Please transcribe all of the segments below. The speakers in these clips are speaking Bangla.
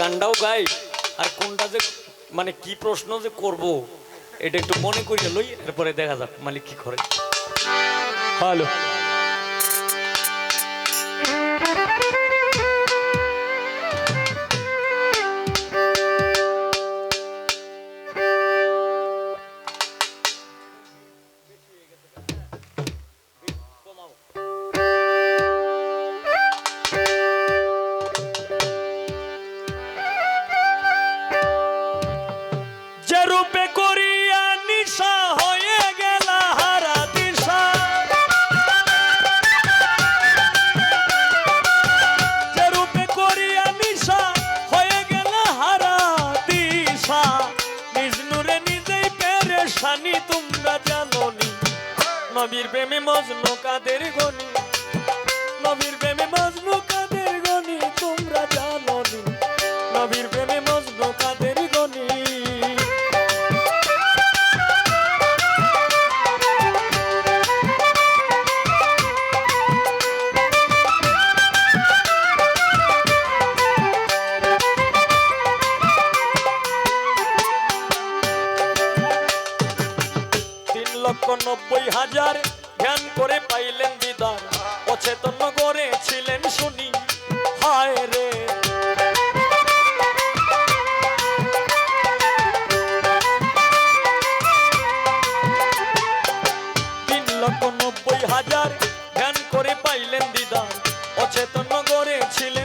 গানটাও গাই। আর কোনটা যে মানে কি প্রশ্ন যে করব, এটা একটু মনে করিয়া লই, এরপরে দেখা যাক মালিক কি করে। হ্যালো। রূপে করিয়া নিশা হয়ে গেল হারা দিশা। যে রূপে করিয়া নিশা হয়ে গেল হারা দিশা। নিজ নূরে নিজেই পেরেশানি, তোমরা জানো নবীর প্রেমে মজনু কাদের গনি? নবীর প্রেমে মজনু কাদের গনি, তোমরা জানো নবীর প্রেমে লক্ষ নব্বই হাজার ধ্যান করে পাইলেন দিদার। অচেতন করেছিলেন শুনি। হায় রে। তিন লক্ষ নব্বই হাজার ধ্যান করে পাইলেন দিদার। অচেতন করেছিলেন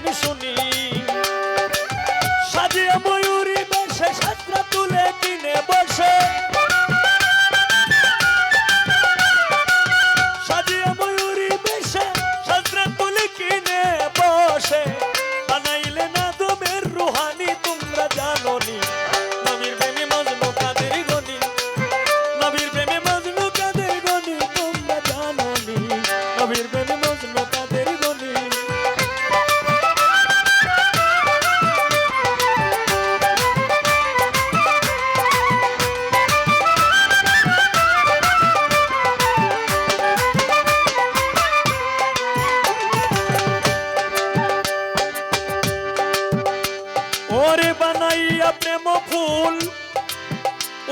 ওরে বানাইয়া প্রেম ফুল,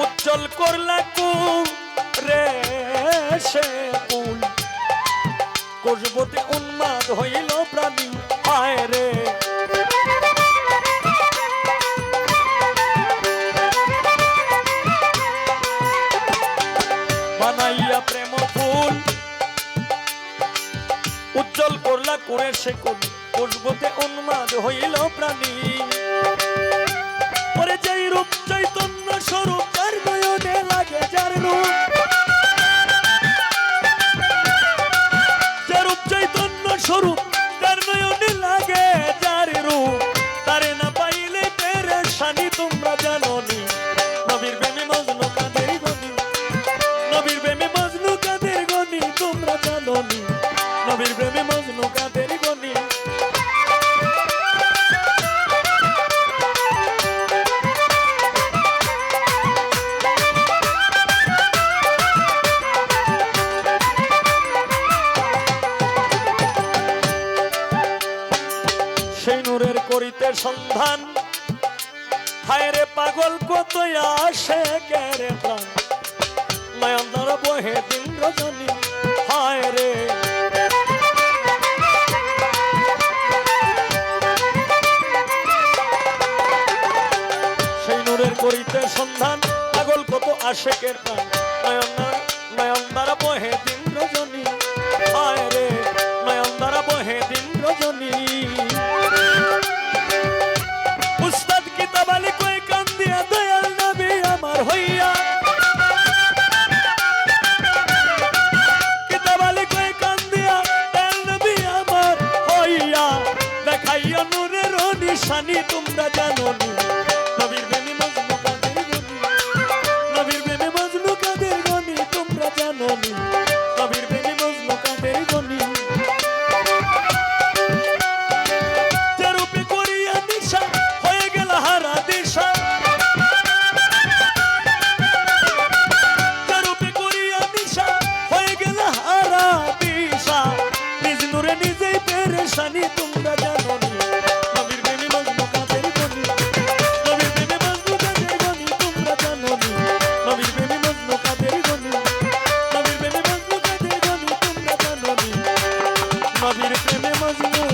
উজ্জ্বল করলা কুল রে সে ফুল। কোষবতে উন্মাদ হইল প্রাণী আয় রে। বানাইয়া প্রেম ফুল, উজ্জ্বল করলা করে সে কোন কোষবতে উন্মাদ হইল প্রাণী সেই নূরের করিতে সন্ধান। হায় রে পাগল, কত আসে কেরে প্রাণ? নয়নদার বহে দিন রজনী হায় রে। সেই নূরের করিতে সন্ধান, পাগল, কত আশেকের প্রাণ? নয়নদার নয়নদার বহে দিন রজনী হায় সানি তোমরা জানো নবীর প্রেমী মজনু কাদের গনি নবীর প্রেমী মজনু কাদের গনি তোমরা জানো নবীর প্রেমী মজনু কাদের গনি নবীর প্রেমে মজনু